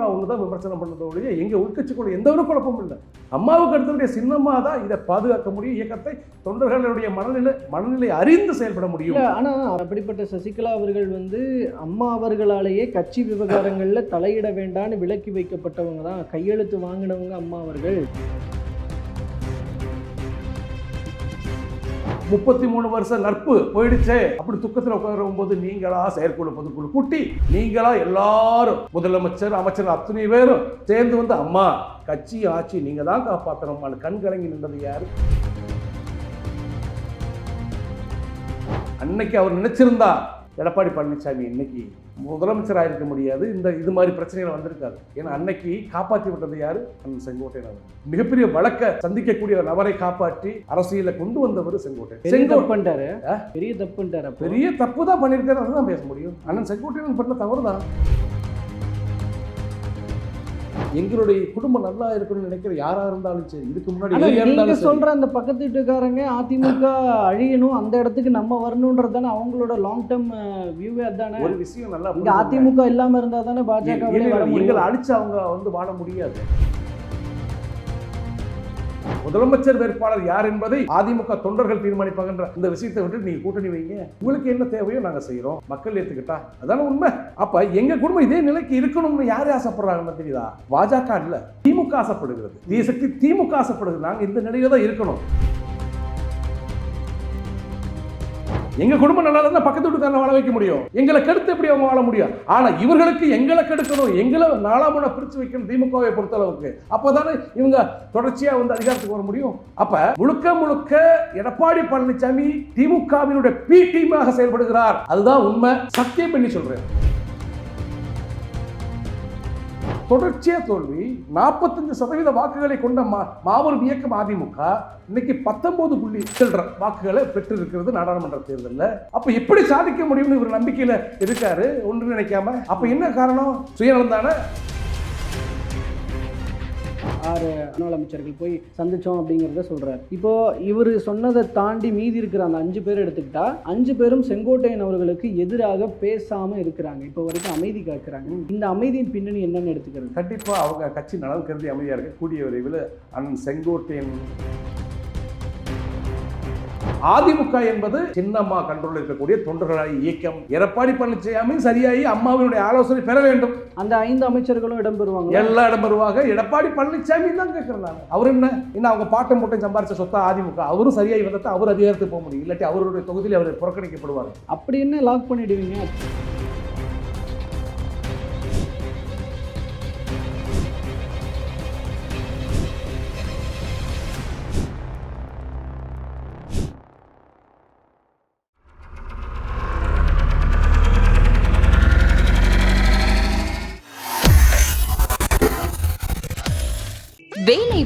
திமுக ஒன்று தான் விமர்சனம் பண்ணதோடைய எங்கள் உள்கட்சிக்குள்ள எந்த ஒரு குழப்பமும் இல்லை. அம்மாவுக்கு அடுத்தவருடைய சின்னம்மா தான் இதை பாதுகாக்க முடியும். இயக்கத்தை தொண்டர்களுடைய மனநிலை மனநிலை அறிந்து செயல்பட முடியும். ஆனால் அப்படிப்பட்ட சசிகலா அவர்கள் வந்து அம்மா அவர்களாலேயே கட்சி விவகாரங்களில் தலையிட வேண்டாம்னு விலக்கி வைக்கப்பட்டவங்க தான் கையெழுத்து வாங்கினவங்க அம்மா அவர்கள். முப்பத்தி மூணு வருஷம் நட்பு போயிடுச்சே. அப்படி துக்கத்தில் உட்காரும் போது நீங்களா செயற்குழு பொதுக்குழு கூட்டி நீங்களா எல்லாரும் முதலமைச்சர் அமைச்சர் அத்தனை பேரும் சேர்ந்து வந்து அம்மா கட்சி ஆட்சி நீங்க தான் காப்பாற்றணும் கண் கலங்கி நின்றது யாரு? அன்னைக்கு அவர் நினைச்சிருந்தா எடப்பாடி பழனிசாமி இன்னைக்கு முதலமைச்சராக இருக்க முடியாது. இந்த இது மாதிரி பிரச்சனைகள் வந்திருக்காது. ஏன்னா அன்னைக்கு காப்பாற்றி விட்டது யாரு? அண்ணன் செங்கோட்டையன் மிகப்பெரிய வழக்க சந்திக்கக்கூடிய நபரை காப்பாற்றி அரசியல கொண்டு வந்தவர் செங்கோட்டையன். பெரிய செங்கோ தப்பு பண்ணிட்டாரு. பெரிய தப்பு பண்ணிட்டாரு அப்போ. பெரிய தப்பு தான் பண்ணியிருக்காரு அதுதான் பேச முடியும். அண்ணன் செங்கோட்டையன் பண்ண தவறு தான் எங்களுடைய குடும்பம் நல்லா இருக்கணும்னு நினைக்கிற யாரா இருந்தாலும் சரி இதுக்கு முன்னாடி. சொல்ற அந்த பக்கத்து வீட்டுக்காரங்க அதிமுக அழியணும் அந்த இடத்துக்கு நம்ம வரணுன்றது தானே அவங்களோட லாங் டேர்ம் வியூவே அதானே? ஒரு விஷயம் நல்லா அதிமுக இல்லாம இருந்தா தானே பாஜக எங்களை அழிச்சு அவங்க வந்து வாழ முடியாது. முதலமைச்சர் வேட்பாளர் யார் என்பதை அதிமுக தொண்டர்கள் தீர்மானிப்பாங்கன்ற இந்த விஷயத்தை விட்டு நீங்க கூட்டணி வைங்க. உங்களுக்கு என்ன தேவையோ நாங்க செய்யறோம் மக்கள் ஏத்துக்கிட்டா அதான உண்மை? அப்ப எங்க குடும்பம் இதே நிலைக்கு இருக்கணும்னு யார் ஆசைப்படுறாங்கன்னு தெரியுதா? பாஜக இல்ல திமுக ஆசைப்படுகிறது. தீய சக்தி திமுக ஆசைப்படுகிறது நாங்க இந்த நிலையில தான் இருக்கணும். எங்க குடும்பம் நல்லா இருந்தால் பக்கத்து வீட்டுக்காரன் வாழ வைக்க முடியும். எங்களை கெடுத்து எப்படி அவங்க வாழ முடியும்? ஆனா இவர்களுக்கு எங்களை கெடுக்கணும். எங்களை நாலாமுனை பிரிச்சு வைக்கணும் திமுகவை பொறுத்த அளவுக்கு அப்போதானே இவங்க தொடர்ச்சியா வந்து அதிகாரத்துக்கு வர முடியும்? அப்ப முழுக்க முழுக்க எடப்பாடி பழனிசாமி திமுகவினுடைய பி டீமாக செயல்படுகிறார். அதுதான் உண்மை. சத்தியம் பண்ணி சொல்றேன். தொடர்ச்சியாக தோல்வி நாற்பத்தஞ்சு சதவீத வாக்குகளை கொண்ட மா மாபெரும் இயக்கம் அதிமுக இன்னைக்கு பத்தொன்பது புள்ளி சில்லற வாக்குகளை பெற்றிருக்கிறது நாடாளுமன்ற தேர்தலில். அப்போ எப்படி சாதிக்க முடியும்னு இவர் நம்பிக்கையில் இருக்காரு ஒன்று நினைக்காம. அப்போ என்ன காரணம்? சுயநலம் தானே ஆறு முன்னாள் அமைச்சர்கள் போய் சந்திச்சோம் அப்படிங்கிறத சொல்றாரு. இப்போ இவர் சொன்னதை தாண்டி மீதி இருக்கிற அந்த அஞ்சு பேர் எடுத்துக்கிட்டா அஞ்சு பேரும் செங்கோட்டையன் அவர்களுக்கு எதிராக பேசாம இருக்கிறாங்க. இப்போ வரைக்கும் அமைதி காக்குறாங்க. இந்த அமைதியின் பின்னணி என்னன்னு எடுத்துக்கிறது. கண்டிப்பா அவங்க கட்சி நலன் கருதி அமைதியா இருக்க கூடிய விரைவில் அண்ணன் செங்கோட்டையன் அதிமுக என்பது சின்னம்மா கண்ட்ரோல் இருக்கக்கூடிய தொண்டர்களாய் இயக்கம். எடப்பாடி பழனிசாமி சரியாகி அம்மாவினுடைய ஆலோசனை பெற வேண்டும். அந்த ஐந்து அமைச்சர்களும் இடம்பெறுவாங்க எல்லா இடம் வருவாங்க எடப்பாடி பழனிசாமி தான் கேட்கிறேன் அவர் என்ன? என்ன அவங்க பாட்டை மூட்டை சம்பாரிச்ச சொத்தா அதிமுக அவரும் சரியாகி வந்தா அவர் அதிகாரத்துக்கு போக முடியும். இல்லாட்டி அவருடைய தொகுதியில் அவர் புறக்கணிக்கப்படுவார். அப்படி என்ன லாக் பண்ணிடுவீங்க?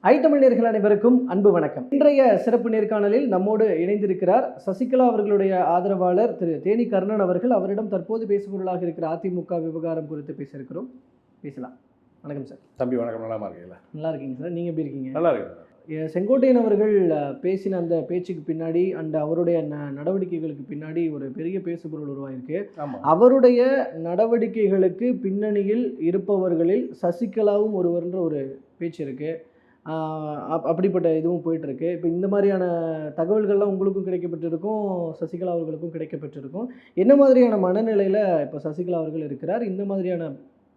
ஐ தமிழர்கள் அனைவருக்கும் அன்பு வணக்கம். இன்றைய சிறப்பு நேர்காணலில் நம்மோடு இணைந்திருக்கிறார் சசிகலா அவர்களுடைய ஆதரவாளர் திரு தேனி கர்ணன் அவர்கள். அவரிடம் தற்போது பேசுபொருளாக இருக்கிற அதிமுக விவகாரம் குறித்து பேச இருக்கிறோம் பேசலாம். வணக்கம் சார். தம்பி வணக்கம். நல்லா இருக்கீங்களா? நல்லா இருக்கீங்க சார். நீங்கள் எப்படி இருக்கீங்க? நல்லா இருக்கு எ, செங்கோட்டையன் அவர்கள் பேசின அந்த பேச்சுக்கு பின்னாடி அண்ட் அவருடைய நடவடிக்கைகளுக்கு பின்னாடி ஒரு பெரிய பேசுபொருள் உருவாயிருக்கு. அவருடைய நடவடிக்கைகளுக்கு பின்னணியில் இருப்பவர்களில் சசிகலாவும் ஒருவர்ன்ற ஒரு பேச்சு இருக்கு. ஆஹ் அப்- அப்படிப்பட்ட இதுவும் போயிட்டு இருக்கு இப்போ இந்த மாதிரியான தகவல்கள்லாம் உங்களுக்கும் கிடைக்கப்பட்டிருக்கும் சசிகலா அவர்களுக்கும் கிடைக்கப்பட்டிருக்கும். என்ன மாதிரியான மனநிலையில் இப்போ சசிகலா அவர்கள் இருக்கிறார்? இந்த மாதிரியான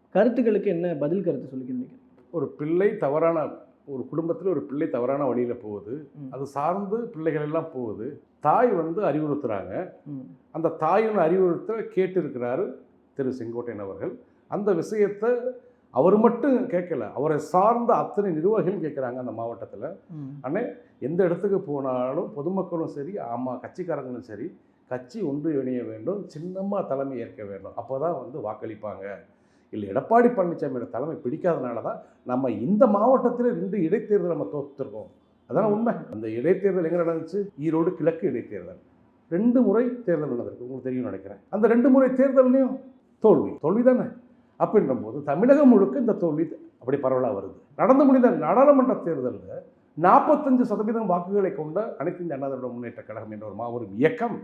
கருத்துக்களுக்கு என்ன பதில் கருத்து சொல்லிக்கிறீங்க ஒரு பிள்ளை தவறான ஒரு குடும்பத்தில் ஒரு பிள்ளை தவறான வழியில் போகுது. அது சார்ந்து பிள்ளைகள் எல்லாம் போகுது. தாய் வந்து அறிவுறுத்துறாங்க. ம். அந்த தாயின் அறிவுறுத்த கேட்டு இருக்கிறாரு திரு செங்கோட்டையன் அவர்கள். அந்த விஷயத்தை அவர் மட்டும் கேட்கல. அவரை சார்ந்த அத்தனை நிர்வாகிகள் கேட்குறாங்க அந்த மாவட்டத்தில். அண்ணே எந்த இடத்துக்கு போனாலும் பொதுமக்களும் சரி ஆமாம் கட்சிக்காரங்களும் சரி கட்சி ஒன்று இணைய வேண்டும் சின்னமாக தலைமை ஏற்க வேண்டும். அப்போ தான் வந்து வாக்களிப்பாங்க. இல்லை எடப்பாடி பழனிசாமியோட தலைமை பிடிக்காதனால தான் நம்ம இந்த மாவட்டத்தில் ரெண்டு இடைத்தேர்தல் நம்ம தோத்துருக்கோம். அதான் உண்மை? அந்த இடைத்தேர்தல் எங்கே நடந்துச்சு? ஈரோடு கிழக்கு இடைத்தேர்தல். ரெண்டு முறை தேர்தல் நடந்திருக்கு. உங்களுக்கு தெரியும் நினைக்கிறேன். அந்த ரெண்டு முறை தேர்தல்லையும் தோல்வி. தோல்வி தானே அப்படின்ற போது தமிழகம் முழுக்க இந்த தோல்வி அப்படி பரவலாக வருது. நடந்து முடிந்த நாடாளுமன்ற தேர்தலில் நாற்பத்தஞ்சு சதவீதம் வாக்குகளை கொண்ட அனைத்து இந்திய அண்ணா திராவிட முன்னேற்ற கழகம் என்ற ஒரு மாபெரும் இயக்கம்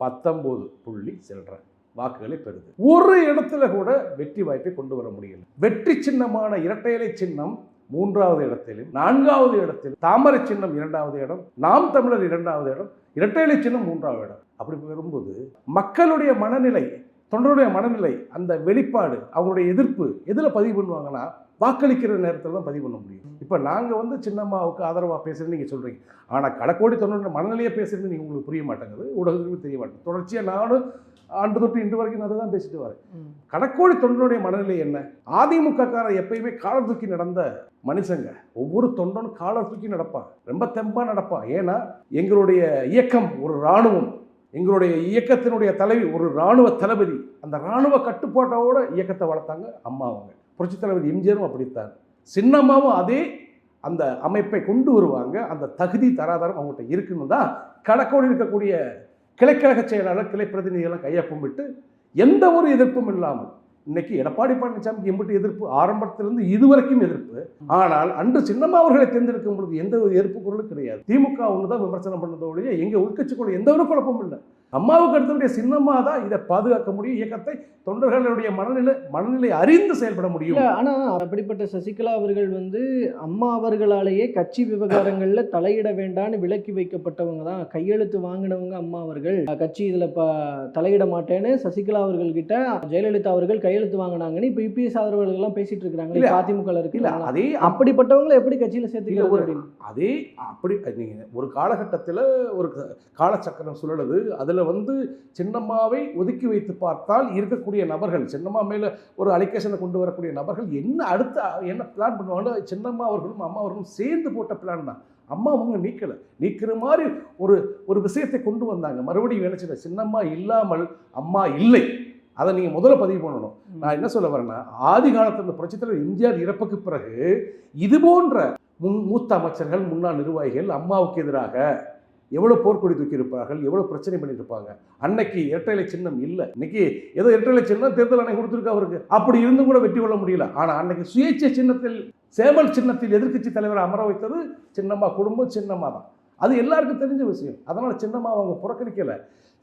பத்தொம்போது புள்ளி செல்ற வாக்குகளை பெறுது. ஒரு இடத்துல கூட வெற்றி வாய்ப்பை கொண்டு வர முடியல. வெற்றி சின்னமான இரட்டை இலை சின்னம் மூன்றாவது இடத்திலும் நான்காவது இடத்தில் தாமரை சின்னம் இரண்டாவது இடம் நாம் தமிழர் இரண்டாவது இடம் இரட்டை இலை சின்னம் மூன்றாவது இடம். அப்படி வரும்போது மக்களுடைய மனநிலை தொண்டருடைய மனநிலை அந்த வெளிப்பாடு அவங்களுடைய எதிர்ப்பு எதில் பதிவு பண்ணுவாங்கன்னா வாக்களிக்கிற நேரத்தில் தான் பதிவு பண்ண முடியும். இப்போ நாங்கள் வந்து சின்னம்மாவுக்கு ஆதரவாக பேசுகிறேன்னு நீங்கள் சொல்கிறீங்க ஆனால் கடக்கோடி தொண்டருடைய மனநிலையே பேசுகிறது நீங்கள் உங்களுக்கு புரிய மாட்டேங்குது ஊடகங்களுக்கு தெரிய மாட்டேங்குது. தொடர்ச்சியாக நானும் ஆண்டு தொட்டு இன்று வரைக்கும் அதை தான் பேசிட்டு வரேன். கடக்கோடி தொண்டனுடைய மனநிலை என்ன? அதிமுக காரர் எப்பயுமே காலர் தூக்கி நடந்த மனுஷங்க. ஒவ்வொரு தொண்டனும் காலர் தூக்கி நடப்பான். ரொம்ப தெம்பா நடப்பான். ஏன்னா எங்களுடைய இயக்கம் ஒரு இராணுவம். எங்களுடைய இயக்கத்தினுடைய தலைவி ஒரு இராணுவ தளபதி. அந்த இராணுவ கட்டுப்பாட்டோட இயக்கத்தை வளர்த்தாங்க அம்மா அவங்க. புரட்சி தளபதி எம்ஜிஆரும் அப்படித்தான். சின்னம்மாவும் அதே அந்த அமைப்பை கொண்டு வருவாங்க. அந்த தகுதி தராதரம் அவங்கள்ட்ட இருக்குன்னு தான் கடக்கோடி இருக்கக்கூடிய கிளைக்கழக செயலாளர் கிளை பிரதிநிதிகளாம் கையொப்பம் விட்டு எந்த ஒரு எதிர்ப்பும் இல்லாமல் இன்னைக்கு எடப்பாடி பழனிசாமிக்கு எம்பிட்டு எதிர்ப்பு ஆரம்பத்திலிருந்து இதுவரைக்கும் எதிர்ப்பு. ஆனால் அன்று சின்னம்மா அவர்களை தேர்ந்தெடுக்கும் பொழுது எந்த ஒரு எதிர்ப்பு குரலும் கிடையாது. திமுக ஒன்று தான் விமர்சனம் பண்ணதோடைய எங்கள் உள்கட்சிக்குள்ள எந்த ஒரு குழப்பமும் இல்லை. அம்மாவுக்கு அடுத்தபடிய சின்னம்மா தான் இதை பாதுகாக்க முடியும். இயக்கத்தை தொண்டர்களுடைய மனநிலை மனநிலை அறிந்து செயல்பட முடியும். இல்ல ஆனா அப்படிப்பட்ட சசிகலா அவர்கள் வந்து அம்மா அவர்களாலேயே கட்சி விவகாரங்கள்ல தலையிட வேண்டாம்னு விலக்கி வைக்கப்பட்டவங்க தான். கையெழுத்து வாங்கினவங்க அம்மா அவர்கள். கட்சி இதுல ப தலையிட மாட்டேன்னு சசிகலா அவர்கள் கிட்ட ஜெயலலிதா அவர்கள் கையெழுத்து வாங்கினாங்கன்னு இப்ப இபிஎஸ் ஆதரவாளர்கள் எல்லாம் பேசிட்டு இருக்காங்க இல்ல, அதிமுக இருக்கு இல்ல அதே அப்படிப்பட்டவங்களை எப்படி கட்சியில சேர்த்துக்கிறது அதே அப்படி நீங்கள் ஒரு காலகட்டத்தில் ஒரு காலச்சக்கரம் சுழலுது. அதில் வந்து சின்னம்மாவை ஒதுக்கி வைத்து பார்த்தால் இருக்கக்கூடிய நபர்கள் சின்னம்மா மேலே ஒரு அலிகேஷனை கொண்டு வரக்கூடிய நபர்கள் என்ன அடுத்த என்ன பிளான் பண்ணுவாங்க சின்னம்மா அவர்களும் அம்மா அவர்களும் சேர்ந்து போட்ட பிளான் தான். அம்மா அவங்க நீக்கலை. நீக்கிற மாதிரி ஒரு ஒரு விஷயத்தை கொண்டு வந்தாங்க. மறுபடியும் என்ன செய்ய சின்னம்மா இல்லாமல் அம்மா இல்லை. அதை நீங்கள் முதல்ல பதிவு பண்ணணும். நான் என்ன சொல்ல வரேன்னா ஆதி காலத்தில் இந்த புரட்சித்தலைவர் எம்ஜிஆர் இறப்புக்கு பிறகு இது போன்ற முன் மூத்த அமைச்சர்கள் முன்னாள் நிர்வாகிகள் அம்மாவுக்கு எதிராக எவ்வளோ போர்க்கொடி தூக்கியிருப்பார்கள் எவ்வளோ பிரச்சனை பண்ணியிருப்பாங்க. அன்னைக்கு இரட்டைலை சின்னம் இல்லை. இன்னைக்கு ஏதோ இரட்டைலை சின்னம் தேர்தல் ஆணையம் கொடுத்துருக்கு அவருக்கு. அப்படி இருந்தும் கூட வெற்றி கொள்ள முடியல. ஆனால் அன்னைக்கு சுயேட்சை சின்னத்தில் சேவல் சின்னத்தில் எதிர்க்கட்சி தலைவரை அமர வைத்தது சின்னம்மா குடும்பம் சின்னம்மா தான். அது எல்லாருக்கும் தெரிஞ்ச விஷயம். அதனால் சின்னம்மா அவங்க புறக்கணிக்கலை.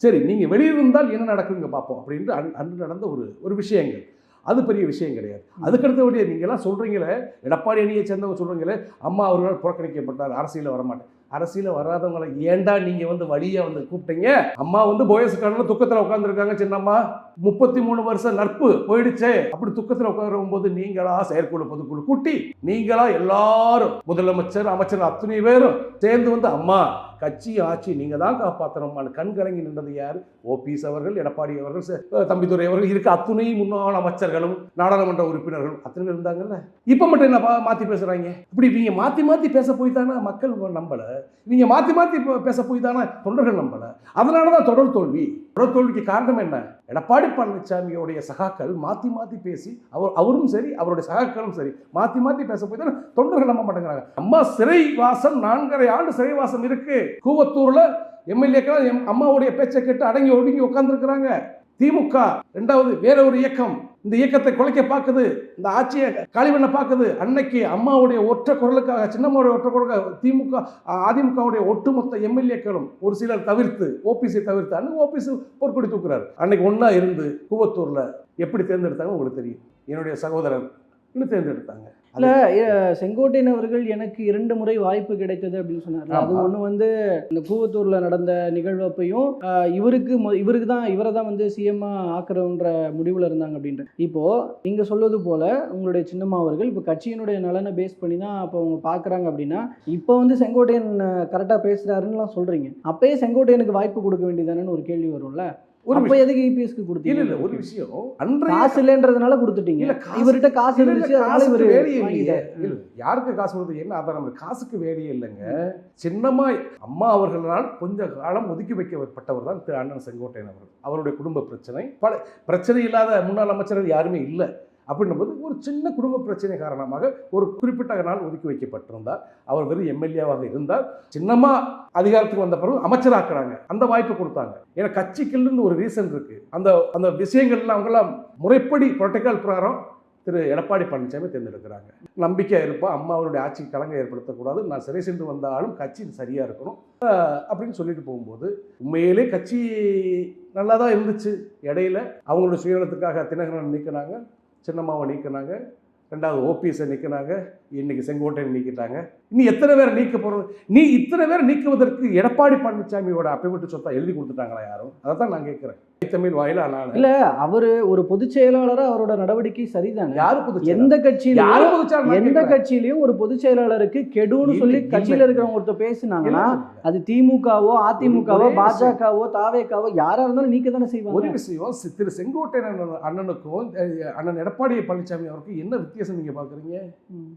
சரி நீங்கள் வெளியிருந்தால் என்ன நடக்குங்க பார்ப்போம் அப்படின்ட்டு அன் அன்று நடந்த ஒரு ஒரு விஷயங்கள். அது பெரிய விஷயம் கிடையாது. அதுக்கடுத்தபடியே நீங்கள்லாம் சொல்கிறீங்களே எடப்பாடி அணியை சேர்ந்தவங்க சொல்கிறீங்களே அம்மா அவர்கள் புறக்கணிக்கப்பட்டார் அரசியலில் வரமாட்டேன். அரசியலில் வராதவங்களை ஏண்டா நீங்கள் வந்து வழியை வந்து கூப்பிட்டீங்க? அம்மா வந்து போயஸ்கான துக்கத்தில் உட்காந்துருக்காங்க சின்னம்மா. முப்பத்தி மூணு வருஷம் நட்பு போயிடுச்சே. அப்படி துக்கத்தில் உட்காரும் போது நீங்களா செயற்குழு பொதுக்குழு கூட்டி நீங்களா எல்லாரும் முதலமைச்சர் அமைச்சர் அத்தனை பேரும் சேர்ந்து வந்து அம்மா கட்சி ஆட்சி நீங்கள் தான் காப்பாற்றணும் கண் கலங்கி நின்றது யார்? ஓபிஎஸ் அவர்கள் எடப்பாடி அவர்கள் தம்பிதுரை அவர்கள் இருக்க அத்துணை முன்னாள் அமைச்சர்களும் நாடாளுமன்ற உறுப்பினர்களும் அத்தனை பேர் இருந்தாங்கல்ல? இப்போ மட்டும் என்ன பா- பேசுகிறாங்க இப்படி இவங்க மாற்றி மாற்றி பேச போய் தானே மக்கள் நம்பலை. இவங்க மாற்றி மாற்றி பேச போய் தானே தொண்டர்கள் நம்பலை. அதனால தான் தொடர் தோல்வி. தொடர் தோல்விக்கு காரணம் என்ன? எடப்பாடி பழனிசாமியோடைய சகாக்கள் மாற்றி மாற்றி பேசி அவர் அவரும் சரி அவருடைய சகாக்களும் சரி மாற்றி மாற்றி பேச போய் தானே தொண்டர்கள் நம்ப மாட்டேங்கிறாங்க. அம்மா சிறைவாசம் நான்கரை ஆண்டு சிறைவாசம் இருக்குது இருக்கு. கூவத்தூர்ல எம் அம்மாவுடைய பேச்சை கேட்டு அடங்கி ஒடுங்கி உட்காந்துருக்குறாங்க திமுக ரெண்டாவது வேற ஒரு இயக்கம். இந்த இயக்கத்தை குலைக்க பார்க்குது இந்த ஆட்சியை காலி பண்ண பார்க்குது. அன்னைக்கு அம்மாவுடைய ஒற்ற குரலுக்காக சின்னம்மாவுடைய ஒற்ற குரலுக்காக திமுக அதிமுகவுடைய ஒட்டுமொத்த எம்எல்ஏக்களும் ஒரு சிலர் தவிர்த்து ஓபிசி தவிர்த்து அன்னைக்கு ஓபிசி பொற்கொடி தூக்குறாரு. அன்னைக்கு ஒன்றா இருந்து கூவத்தூரில் எப்படி தேர்ந்தெடுத்தாங்க உங்களுக்கு தெரியும். என்னுடைய சகோதரர் தேர்ந்தெடுத்தாங்க. இல்ல செங்கோட்டையன் அவர்கள் எனக்கு இரண்டு முறை வாய்ப்பு கிடைத்தது அப்படின்னு சொன்னார் அது. ஒண்ணு வந்து இந்த கூவத்தூர்ல நடந்த நிகழ்வப்பையும் இவருக்கு இவருக்கு தான் இவரை தான் வந்து சிஎம்மா ஆக்குறன்ற முடிவுல இருந்தாங்க அப்படின்ற. இப்போ நீங்க சொல்வது போல உங்களுடைய சின்னம்மா அவர்கள் இப்போ கட்சியினுடைய நலனை பேஸ் பண்ணி தான் அப்போ அவங்க பாக்குறாங்க அப்படின்னா இப்போ வந்து செங்கோட்டையன் கரெக்டா பேசுறாருன்னுலாம் சொல்றீங்க. அப்பயே செங்கோட்டையனுக்கு வாய்ப்பு கொடுக்க வேண்டியதானேன்னு ஒரு கேள்வி வரும்ல. ஒரு எதுக்கு இபிஎஸ்க்கு இல்ல கொடுத்தீங்க? இல்ல ஒரு விஷயம். அன்றைய காசு இல்லைன்றதுனால கொடுத்துட்டீங்க. இல்ல, காசு- இவர்கிட்ட காசு இருந்துச்சு அதனால இவரு வேலையே இல்லையே. இல்ல, யாருக்கு காசு வருது என்ன ஆதாரம்? காசுக்கு வேலையே இல்லைங்க. சின்னம்மா அம்மா அவர்களால் கொஞ்ச காலம் ஒதுக்கி வைக்கப்பட்டவர் தான் திரு அண்ணன் செங்கோட்டையன் அவர்கள். அவருடைய குடும்ப பிரச்சனை. பல பிரச்சனை இல்லாத முன்னாள் அமைச்சர்கள் யாருமே இல்லை. அப்படின்னும்போது ஒரு சின்ன குடும்ப பிரச்சனை காரணமாக ஒரு குறிப்பிட்ட நாள் ஒதுக்கி வைக்கப்பட்டிருந்தார். அவர் வெறும் எம்எல்ஏவாக இருந்தார். சின்னமா அதிகாரத்துக்கு வந்த பிறகு அமைச்சராக்குறாங்க அந்த வாய்ப்பு கொடுத்தாங்க. ஏன்னா கட்சிக்குன்னு ஒரு ரீசன் இருக்கு. அந்த அந்த விஷயங்கள்லாம் அவங்கெல்லாம் முறைப்படி புரோட்டோக்கால் பிரகாரம் திரு. எடப்பாடி பழனிசாமி தேர்ந்தெடுக்கிறாங்க. நம்பிக்கையாக இருப்போம் அம்மாவனுடைய ஆட்சிக்கு கலங்க ஏற்படுத்தக்கூடாது. நான் சிறை சென்று வந்தாலும் கட்சி சரியாக இருக்கணும். அப்படின்னு சொல்லிட்டு போகும்போது உண்மையிலே கட்சி நல்லா தான் இருந்துச்சு. இடையில அவங்களுடைய சுயநலத்துக்காக தினகரன் நீக்கினாங்க. சின்னம்மாவை நீக்கினாங்க. ரெண்டாவது ஓபிஎஸை நிற்கினாங்க இன்னைக்கு செங்கோட்டையை நீக்கிட்டாங்க. இனி எத்தனை பேரை நீக்க போகிறது நீ இத்தனை பேரை நீக்குவதற்கு எடப்பாடி பழனிசாமியோட அப்பவிட்டு சொத்தை எழுதி கொடுத்துட்டாங்களா யாரும் அதை தான் நான் கேட்குறேன். தமிழ் வாயில நான்? இல்ல அவரு ஒரு பொதுச் செயலாளரா அவரோட நடவடிக்கை சரிதானே? யாரு புது எந்த கட்சியிலும் எந்த. கட்சியிலயும் ஒரு பொதுச் செயலாளருக்கு கெடுன்னு சொல்லி கட்சியில. இருக்கிறவங்க ஒருத்தர் பேசினாங்கன்னா. அது திமுகவோ அதிமுகவோ ஒரே பாஜகவோ தாவேக்காவோ யாரா இருந்தாலும் நீக்க தானே ஒரு செய்வாங்க விஷயம் சி- திரு செங்கோட்டையன் அண்ணன் அண்ணனுக்கும் அண்ணன் எடப்பாடி பழனிசாமி அவருக்கும் என்ன வித்தியாசம் நீங்க பாக்குறீங்க.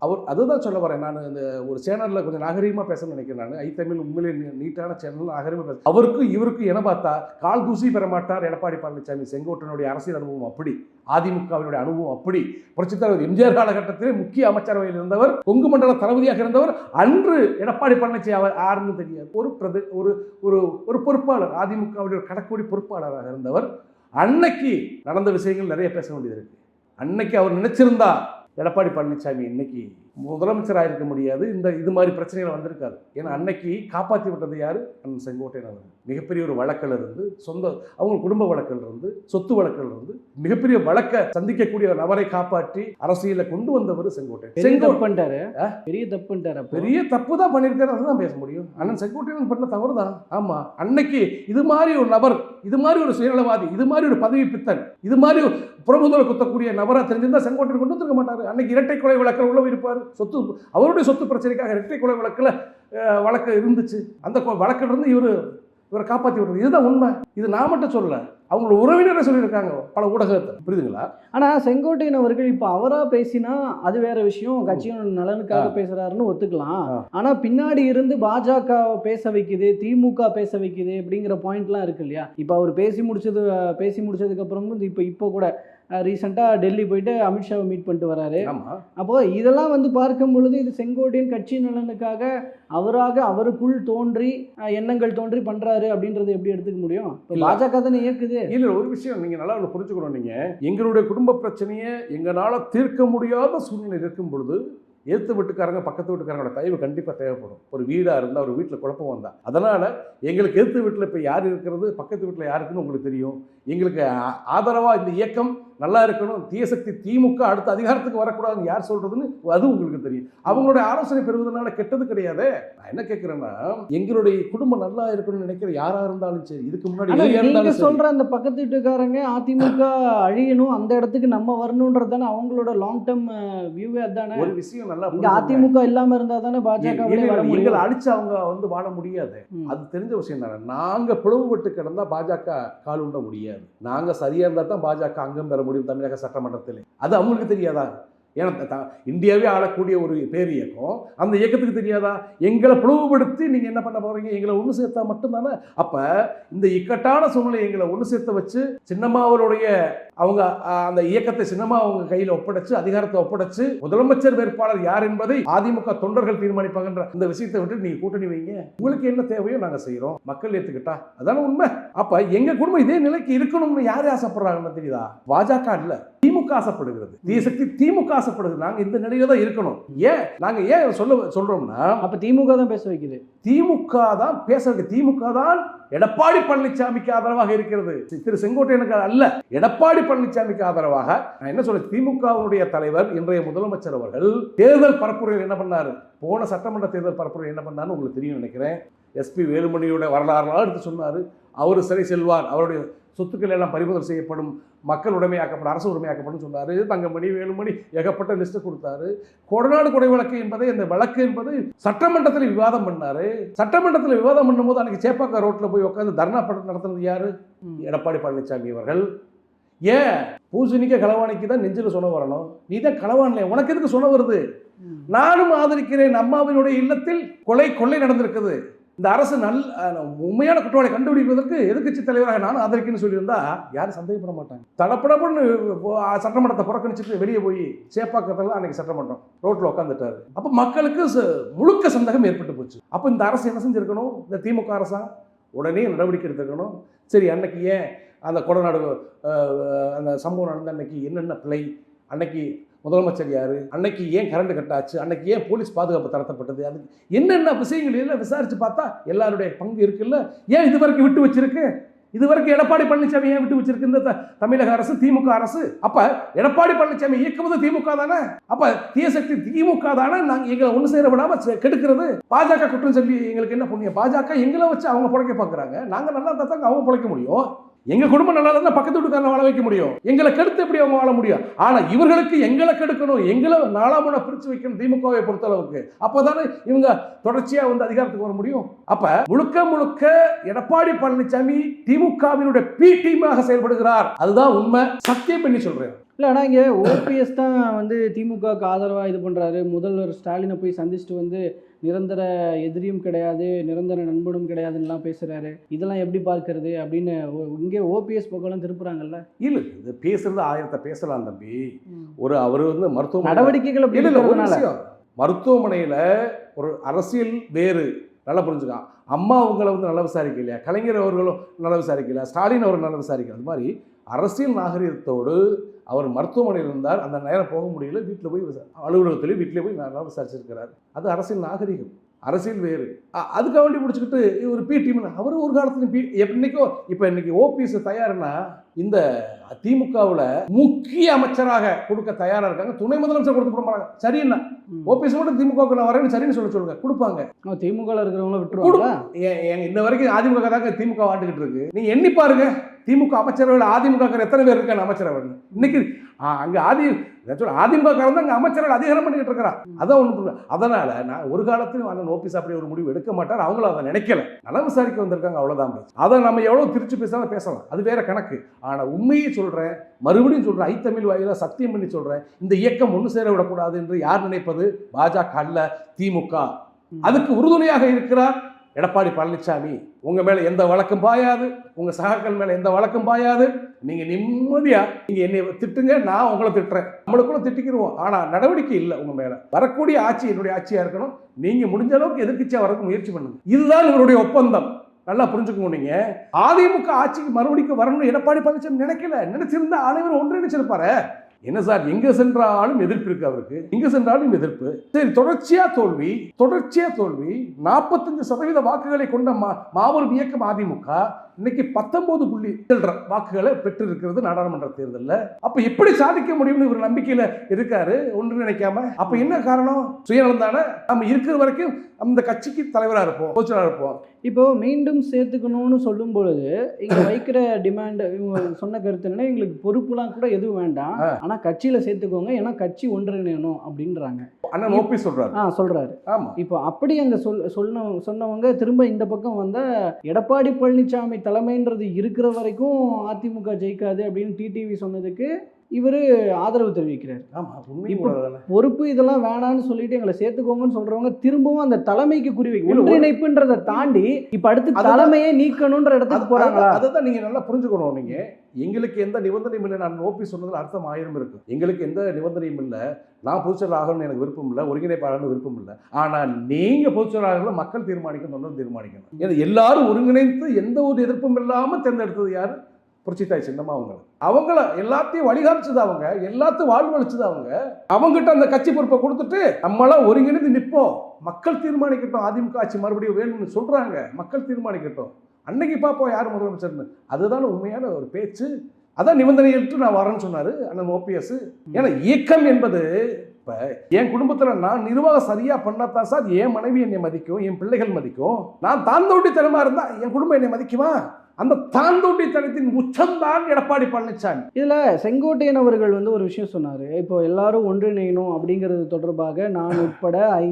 அவர் அதுதான் சொல்ல வரேன். நான் இந்த ஒரு சேனலில் கொஞ்சம் நாகரீகமாக பேசணும்னு நினைக்கிறேன் நான். ஐ தமிழ் உண்மையிலே நீ- நீட்டான சேனல் நாகரீகமாக பேச அவருக்கும் இவருக்கும் என்ன பார்த்தா கால் தூசி பெற மாட்டார் எடப்பாடி பழனிசாமி. செங்கோட்டனுடைய அரசியல் அனுபவம் அப்படி அதிமுகவினுடைய அனுபவம் அப்படி. புரட்சித் தலைவர் எம்ஜிஆர் காலகட்டத்திலே முக்கிய அமைச்சரவையில் இருந்தவர் கொங்கு மண்டல தளபதியாக இருந்தவர் அன்று எடப்பாடி பழனிசாமி அவர் யாருன்னு தெரியாது. ஒரு பிரதி ஒரு ஒரு ஒரு பொறுப்பாளர் அதிமுகவுடைய ஒரு கடற்கோடி பொறுப்பாளராக இருந்தவர். அன்னைக்கு நடந்த விஷயங்கள் நிறைய பேச வேண்டியது இருக்கு. அன்னைக்கு அவர் நினைச்சிருந்தா எடப்பாடி பழனிசாமி இன்னைக்கு முதலமைச்சராக இருக்க முடியாது. இந்த இது மாதிரி பிரச்சனைகள் வந்திருக்காது. ஏன்னா அன்னைக்கு காப்பாற்றி விட்டது யாரு? அண்ணன் செங்கோட்டையன் அவர் மிகப்பெரிய ஒரு வழக்கில் இருந்து சொந்த அவங்க குடும்ப வழக்கில் இருந்து சொத்து வழக்கில் இருந்து மிகப்பெரிய வழக்கை சந்திக்கக்கூடிய ஒரு நபரை காப்பாற்றி அரசியலை கொண்டு வந்தவர் செங்கோட்டையன். பெரிய செங்கோ தப்பு பண்ணிட்டாரு. பெரிய தப்பு பண்ணிட்டாரு. பெரிய தப்பு தான் பண்ணியிருக்காரு அதுதான் பேச முடியும். அண்ணன் செங்கோட்டையன் பண்ண தவறு தான் ஆமா அன்னைக்கு இது மாதிரி ஒரு நபர் இது மாதிரி ஒரு சுயநலவாதி இது மாதிரி ஒரு பதவி பித்தன் இது மாதிரி ஒரு புறமுதல குத்தக்கூடிய நபராக தெரிஞ்சிருந்தால் செங்கோட்டை கொண்டு வந்துருக்க மாட்டார். அன்னைக்கு இரட்டை கொலை வழக்கில் உள்ள இருப்பார். சொத்து அவருடைய சொத்து பிரச்சனைக்காக இரட்டை கொலை வழக்கில் வழக்கு இருந்துச்சு. அந்த கொ- இருந்து இவர் இவரை காப்பாற்றி விடுறது. இதுதான் உண்மை. இது நான் மட்டும் சொல்லலை. அவங்களோட உறவினரை சொல்லியிருக்காங்க பல ஊடகத்தை புரியுதுங்களா ஆனா செங்கோட்டையன் அவர்கள் இப்ப அவரா பேசினா அது வேற விஷயம் கட்சியோட நலனுக்காக ஆ. பேசுறாருன்னு ஒத்துக்கலாம் ஆ. ஆனா பின்னாடி இருந்து பாஜக பேச வைக்குது திமுக பேச வைக்குது அப்படிங்கிற பாயிண்ட்லாம் இருக்கு இல்லையா இப்ப அவர் பேசி முடிச்சது பேசி முடிச்சதுக்கு அப்புறமும் இப்ப இப்போ கூட ரீசெண்டாக டெல்லி போயிட்டு அமித்ஷாவை மீட் பண்ணிட்டு வராரு. ஆமா. அப்போ இதெல்லாம் வந்து பார்க்கும் பொழுது இது செங்கோட்டையன் கட்சி நலனுக்காக அவராக அவருக்குள் தோன்றி எண்ணங்கள் தோன்றி பண்றாரு அப்படின்றத எப்படி எடுத்துக்க முடியும்? இப்போ. பாஜக தானே இயக்குது இல்ல ஒரு விஷயம் நீங்க நல்லா ஒன்று புரிஞ்சுக்கணும் நீங்க. எங்களுடைய குடும்ப பிரச்சனையை எங்களால தீர்க்க முடியாத சூழ்நிலை இருக்கும் பொழுது எதிர்த்து வீட்டுக்காரங்க பக்கத்து வீட்டுக்காரங்களோட தயவு கண்டிப்பாக தேவைப்படும். ஒரு வீடாக இருந்தால் ஒரு வீட்டில் குழப்பம் வந்தா. அதனால் எங்களுக்கு எதிர்த்து வீட்டில் இப்போ யார் இருக்கிறது பக்கத்து வீட்டில் யாருக்குன்னு உங்களுக்கு தெரியும். எங்களுக்கு ஆதரவாக இந்த இயக்கம் நல்லா இருக்கணும். தீய சக்தி திமுக அடுத்த அதிகாரத்துக்கு வரக்கூடாதுன்னு யார் சொல்கிறதுன்னு அது உங்களுக்கு தெரியும். அவங்களுடைய ஆலோசனை பெறுவதனால கெட்டது கிடையாதே. நான் என்ன கேட்குறேன்னா எங்களுடைய குடும்பம் நல்லா இருக்கணும்னு நினைக்கிற யாராக இருந்தாலும் சரி இதுக்கு முன்னாடி. சொல்ற அந்த பக்கத்து வீட்டுக்காரங்க அதிமுக அழியணும் அந்த இடத்துக்கு நம்ம வரணுன்றது தானே அவங்களோட லாங் டேர்ம் வியூவே அதானே? ஒரு விஷயம் நல்லா இங்க. அதிமுக இல்லாம இருந்தா தானே பாஜக எங்களை அழிச்சு அவங்க வந்து வாழ முடியாது. அது தெரிஞ்ச விஷயம் தானே. நாங்க பிளவுபட்டு கிடந்தா பாஜக கால் உண்ட முடியாது. நாங்க சரியா இருந்தா தான் பாஜக அங்கம் பெற முடியும். தமிழக சட்டமன்றத்தில். அது அவங்களுக்கு தெரியாதா? ஏன்னா இந்தியாவே ஆளக்கூடிய ஒரு பேர் இயக்கம். அந்த இயக்கத்துக்கு தெரியாதா? எங்களை பிளவுபடுத்தி நீங்க என்ன பண்ண போறீங்க? எங்களை ஒன்று சேர்த்தா மட்டும்தானே? அப்ப இந்த இக்கட்டான சூழ்நிலை எங்களை ஒன்று சேர்த்து வச்சு சின்னம்மாவருடைய அவங்க அந்த இயக்கத்தை சின்னம்மா அவங்க கையில் ஒப்படைச்சு அதிகாரத்தை ஒப்படைச்சு முதலமைச்சர் வேட்பாளர் யார் என்பதை அதிமுக தொண்டர்கள் தீர்மானிப்பாங்கன்ற இந்த விஷயத்தை விட்டு நீங்க கூட்டணி வைங்க. உங்களுக்கு என்ன தேவையோ நாங்க செய்றோம். மக்கள் ஏத்துக்கிட்டா அதான உண்மை. அப்ப எங்க குடும்பம் இதே நிலைக்கு இருக்கணும்னு யாரு ஆசைப்படுறாங்கன்னு தெரியுதா? பாஜக இல்ல. திமுக ஆசைப்படுகிறது. தீசக்தி திமுக ஆசைப்படுகிறது நாங்க இந்த நிலையில தான் இருக்கணும். ஏன்? நாங்க ஏன் சொல்ல சொல்றோம்னா அப்ப திமுக தான் பேச வைக்குது. திமுக தான் பேசுறது திமுக தான் எடப்பாடி பழனிசாமிக்கு ஆதரவாக இருக்கிறது. திரு செங்கோட்டையனுக்கு அல்ல. எடப்பாடி பழனிசாமிக்கு ஆதரவாக நான் என்ன சொல்ல திமுகவினுடைய தலைவர் இன்றைய முதலமைச்சர் அவர்கள் தேர்தல் பரப்புரையில் என்ன பண்ணாரு? போன சட்டமன்ற தேர்தல் பரப்புரையில் என்ன பண்ணாருன்னு உங்களுக்கு தெரியும் நினைக்கிறேன். எஸ்பி வேலுமணியோட வரலாறுலாம் எடுத்து சொன்னார். அவர் சிறை செல்வார். அவருடைய சொத்துக்கள் எல்லாம் பறிமுதல் செய்யப்படும் மக்கள் உடைமையாக்கப்படும் அரசு உடைமையாக்கப்படும் சொன்னார். தங்கமணி வேலுமணி ஏகப்பட்ட லிஸ்ட்டு கொடுத்தாரு. கொடநாடு கொடை வழக்கு என்பதை இந்த வழக்கு என்பது சட்டமன்றத்தில் விவாதம் பண்ணாரு. சட்டமன்றத்தில் விவாதம் பண்ணும்போது அன்னைக்கு சேப்பாக்கா ரோட்ல போய் உட்காந்து தர்ணா படம் நடத்துனது யாரு? எடப்பாடி பழனிசாமி அவர்கள். ஏன்? பூசணிக்க களவாணிக்கு தான் நெஞ்சில் சொன்ன வரணும். நீ தான் களவான்ல உனக்கு எதுக்கு சொன்ன வருது? நானும் ஆதரிக்கிறேன் அம்மாவினுடைய இல்லத்தில் கொலை கொள்ளை நடந்திருக்குது. இந்த அரசு நல் உண்மையான குற்றவாளி கண்டுபிடிப்பதற்கு எதிர்கட்சி தலைவராக நானும் ஆதரிக்கன்னு சொல்லியிருந்தா யாரும் சந்தேகப்பட மாட்டாங்க. தடப்படப்படன்னு சட்டமன்றத்தை புறக்கணிச்சிட்டு வெளியே போய் சேப்பாக்கத்தில் அன்னைக்கு சட்டமன்றம் ரோட்டில் உட்காந்துட்டாரு அப்போ மக்களுக்கு ச- முழுக்க சந்தேகம் ஏற்பட்டு போச்சு. அப்போ இந்த அரசு என்ன செஞ்சுருக்கணும்? இந்த திமுக அரசா? உடனே நடவடிக்கை எடுத்துக்கணும் சரி அன்னைக்கு ஏன் அந்த கொடநாடு அந்த சம்பவம் நடந்த அன்னைக்கு என்னென்ன பிழை? அன்னைக்கு முதலமைச்சர் யார்? அன்னைக்கு ஏன் கரண்ட் கட் ஆச்சு அன்னைக்கு ஏன் போலீஸ் பாதுகாப்பு தரத்தப்பட்டது அது என்னென்ன விஷயங்கள் எல்லாம் விசாரித்து பார்த்தா எல்லாருடைய பங்கு இருக்குல்ல? ஏன் இது வரைக்கும் விட்டு வச்சிருக்கு? இது வரைக்கும் எடப்பாடி பழனிசாமி ஏன் விட்டு வச்சிருக்கு? இந்த த- தமிழக அரசு திமுக அரசு. அப்ப எடப்பாடி பழனிசாமி இயக்குவது திமுக தானே? அப்ப தீயசக்தி திமுக தானே நாங்க எங்களை ஒண்ணு சேர விடாம கெடுக்கிறது? பாஜக குற்றம் சொல்லி எங்களுக்கு என்ன புண்ணியம்? பாஜக எங்களை வச்சு அவங்க பிழைக்க பார்க்குறாங்க. நாங்க நல்லா இருந்தா தாங்க அவங்க பிழைக்க முடியும். எங்க குடும்பம் நல்லா இருந்தால் பக்கத்து வீட்டுக்காரனை வாழ வைக்க முடியும். எங்களை கெடுத்து எப்படி அவங்க வாழ முடியும்? ஆனா இவர்களுக்கு எங்களை கெடுக்கணும் எங்களை நாலாமுன பிரிச்சு வைக்கணும் திமுகவை பொறுத்தளவுக்கு. அப்பதானே இவங்க தொடர்ச்சியா வந்து அதிகாரத்துக்கு வர முடியும்? அப்ப முழுக்க முழுக்க எடப்பாடி பழனிசாமி திமுகவினுடைய பி டீமாக செயல்படுகிறார். அதுதான் உண்மை. சத்தியம் பண்ணி சொல்றேன். இல்லை ஆனால் இங்கே ஓபிஎஸ் தான் வந்து திமுகவுக்கு ஆதரவாக இது பண்ணுறாரு முதல்வர் ஸ்டாலினை போய் சந்திச்சுட்டு வந்து நிரந்தர எதிரியும் கிடையாது நிரந்தர நண்பனும் கிடையாதுன்னுலாம் பேசுகிறாரு இதெல்லாம் எப்படி பார்க்கறது அப்படின்னு இங்கே ஓபிஎஸ் பக்கம்லாம் திருப்புறாங்கல்ல? இல்ல இது பேசுறது ஆயிரத்தை பேசலாம் தம்பி. ஒரு அவர் வந்து மருத்துவ நடவடிக்கைகள் மருத்துவமனையில ஒரு அரசியல் வேறு. நல்லா புரிஞ்சுக்கலாம் அம்மா அவங்கள வந்து நல்லா விசாரிக்கலையா? கலைஞர் அவர்களும் நல்லா விசாரிக்கல ஸ்டாலின் அவர் நல்லா விசாரிக்கல. அது மாதிரி அரசியல் நாகரிகத்தோடு அவர் மருத்துவமனையில் இருந்தார். அந்த நேரம் போக முடியல. வீட்டில் போய் அலுவலகத்திலேயே அலுவலகத்திலே வீட்டிலே போய் நல்லா விசாரிச்சிருக்கிறார். அது அரசியல் நாகரிகம். அரசியல் வேறு. அ- அதுக்காக வேண்டி பிடிச்சிக்கிட்டு ஒரு பி டீம் அவர் ஒரு காலத்துல பி என்னைக்கோ இப்போ இன்னைக்கு ஓபிஎஸ் தயாருன்னா இந்த திமுகவில் முக்கிய அமைச்சராக கொடுக்க தயாரா இருக்காங்க. துணை முதலமைச்சர் கொடுத்து போட மாட்டாங்க. சரின்னா. ஓபிஎஸ் மட்டும் திமுகவுக்கு நான் வரேன்னு சரின்னு சொல்ல சொல்லுங்க. கொடுப்பாங்க. ஆ, திமுகவில் இருக்கிறவங்கள ஏங்க இன்ன வரைக்கும் அதிமுக தாங்க திமுக ஆண்டுகிட்டு இருக்கு. நீங்க எண்ணி பாருங்க. திமுக அமைச்சரவையில் அதிமுக எத்தனை பேர் இருக்காங்க அமைச்சரவை இன்னைக்கு அங்க ஆதி நான் சொல்றேன், அதிமுக காரன் தான் அமைச்சரவை அதிகாரம் பண்ணிட்டு இருக்கிறான் அதான் ஒன்று அதனால நான் ஒரு காலத்திலும் அண்ணன் ஓபிஎஸ் அப்படி ஒரு முடிவு எடுக்க மாட்டார். அவங்களும் அதை நினைக்கல. நல விசாரிக்க வந்திருக்காங்க அவ்வளவுதான் பேச்சு அதை நம்ம எவ்வளவு திருச்சி பேசினாலும் பேசலாம். அது வேற கணக்கு. ஆனா உண்மையை சொல்றேன் மறுபடியும் சொல்றேன் ஐத்தமிழ் வாயில சத்தியம் பண்ணி சொல்றேன். இந்த இயக்கம் ஒன்று சேர விடக்கூடாது என்று யார் நினைப்பது? பாஜக அல்ல திமுக. அதுக்கு உறுதுணையாக இருக்கிறார் எடப்பாடி பழனிசாமி உங்க மேல எந்த வழக்கும் பாயாது. உங்க சகாக்கள் மேல எந்த வழக்கும் பாயாது. நீங்கள் நிம்மதியாக நீங்கள் என்னை திட்டுங்க நான் உங்களை திட்டுறேன். நம்மளுக்குள்ள திட்டிக்கிடுவோம் ஆனால் நடவடிக்கை இல்லை உங்கள் மேலே. வரக்கூடிய ஆட்சி என்னுடைய ஆட்சியாக இருக்கணும். நீங்கள் முடிஞ்ச அளவுக்கு எதிர்கட்சியாக வரக்கு முயற்சி பண்ணுங்க. இதுதான் இவருடைய ஒப்பந்தம். நல்லா புரிஞ்சுக்கணும் நீங்க. அதிமுக ஆட்சிக்கு மறுபடிக்கு வரணும்னு எடப்பாடி பழனிசாமி நினைக்கல. நினைச்சிருந்தா அனைவரும் ஒன்றிணைச்சிருப்பாரு என்ன சார் எங்க சென்றாலும் எதிர்ப்பு இருக்கு அவருக்கு? எங்க சென்றாலும் எதிர்ப்பு. சரி தொடர்ச்சியா தோல்வி தொடர்ச்சியா தோல்வி நாற்பத்தஞ்சு சதவீத வாக்குகளை கொண்ட மா- மாபெரும் இயக்கம் அதிமுக. இன்னைக்கு பத்தொன்பது புள்ளி வாக்குகளை பெற்று இருக்கிறது நாடாளுமன்ற தேர்தலில். அப்ப எப்படி சாதிக்க முடியும்னு இவர் நம்பிக்கையில இருக்காரு ஒன்று நினைக்காம. அப்ப என்ன காரணம்? சுயநலம் தானே நம்ம இருக்கிற வரைக்கும் அந்த கட்சிக்கு தலைவரா இருப்போம் கோச்சரா இருப்போம். இப்போ மீண்டும் சேர்த்துக்கணும்னு சொல்லும் பொழுது இங்க வைக்கிற டிமாண்ட் இவங்க சொன்ன கருத்து என்னன்னா எங்களுக்கு பொறுப்புலாம் கூட எதுவும் வேண்டாம். ஆனா கட்சியில சேர்த்துக்கோங்க ஏன்னா கட்சி ஒன்றிணையணும் அப்படின்றாங்க. அண்ணன் ஓபி சொல்றாரு. ஆ சொல்றாரு. ஆமா. இப்போ அப்படி அங்க சொல் சொன்ன சொன்னவங்க திரும்ப இந்த பக்கம் வந்தா எடப்பாடி பழனிசாமி தலைமைன்றது இருக்கிற வரைக்கும் அதிமுக ஜெயிக்காது அப்படின்னு டிடிவி சொன்னதுக்கு இவர் ஆதரவு தெரிவிக்கிறார். ஆமா உண்மை இப்ப- கூட தானே பொறுப்பு இதெல்லாம் வேணாம்னு சொல்லிட்டு எங்களை சேர்த்துக்கோங்கன்னு சொல்றவங்க திரும்பவும் அந்த தலைமைக்கு குறி ஒன்றிணைப்புன்றதை தாண்டி இப்ப அடுத்து தலைமையே நீக்கணும்ன்ற இடத்துக்கு போறாங்களா? அதை தான் நீங்க நல்லா புரிஞ்சுக்கணும் நீங்க. எங்களுக்கு எந்த நிபந்தனையும் இல்லை. நான் ஓபி சொன்னதுல அர்த்தம் ஆயிரம் இருக்கு. எங்களுக்கு எந்த நிபந்தனையும் இல்லை. நான் பொதுச்செயலர் ஆகணும்னு எனக்கு விருப்பம் இல்லை. ஒருங்கிணைப்பாளர்னு விருப்பம் இல்லை. ஆனா நீங்க பொதுச்செயலாளர்கள் மக்கள் தீர்மானிக்கணும் தொண்டர் தீர்மானிக்கணும். ஏன்னா எல்லாரும் ஒருங்கிணைந்து எந்த ஒரு எதிர்ப்பும் இல்லாம தேர்ந்தெடுத்தது யாரு? புரட்சித்தாய் சின்னமா அவங்கள. அவங்கள எல்லாத்தையும் வழிகாமிச்சது அவங்க எல்லாத்தையும் வாழ்வழிச்சது அவங்க. அவங்ககிட்ட அந்த கட்சி பொறுப்பை கொடுத்துட்டு நம்மளாம் ஒருங்கிணைந்து நிற்போம். மக்கள் தீர்மானிக்கட்டும் அதிமுக ஆட்சி மறுபடியும் வேணும்னு சொல்றாங்க. மக்கள் தீர்மானிக்கட்டும். அன்னைக்கு பார்ப்போம் யார் முதலமைச்சர்னு. அதுதான் உண்மையான ஒரு பேச்சு. அதான் நிபந்தனையிட்டு நான் வரேன்னு சொன்னாரு அண்ணன் ஓபிஎஸ் ஏன்னா இயக்கம் என்பது இப்போ என் குடும்பத்தில் நான் நிர்வாகம் சரியா பண்ணாதான் சார் என் மனைவி என்னை மதிக்கும் என் பிள்ளைகள் மதிக்கும். நான் தாந்தோட்டித்தனமா இருந்தா என் குடும்பம் என்னை மதிக்குமா? அந்த தாந்தோண்டித்தனத்தின் உச்சம்தான் எடப்பாடி பழனிசாமி இதில் செங்கோட்டையன் அவர்கள் வந்து ஒரு விஷயம் சொன்னார். இப்போ எல்லாரும் ஒன்றிணையணும் அப்படிங்கிறது தொடர்பாக நான் உட்பட ஐ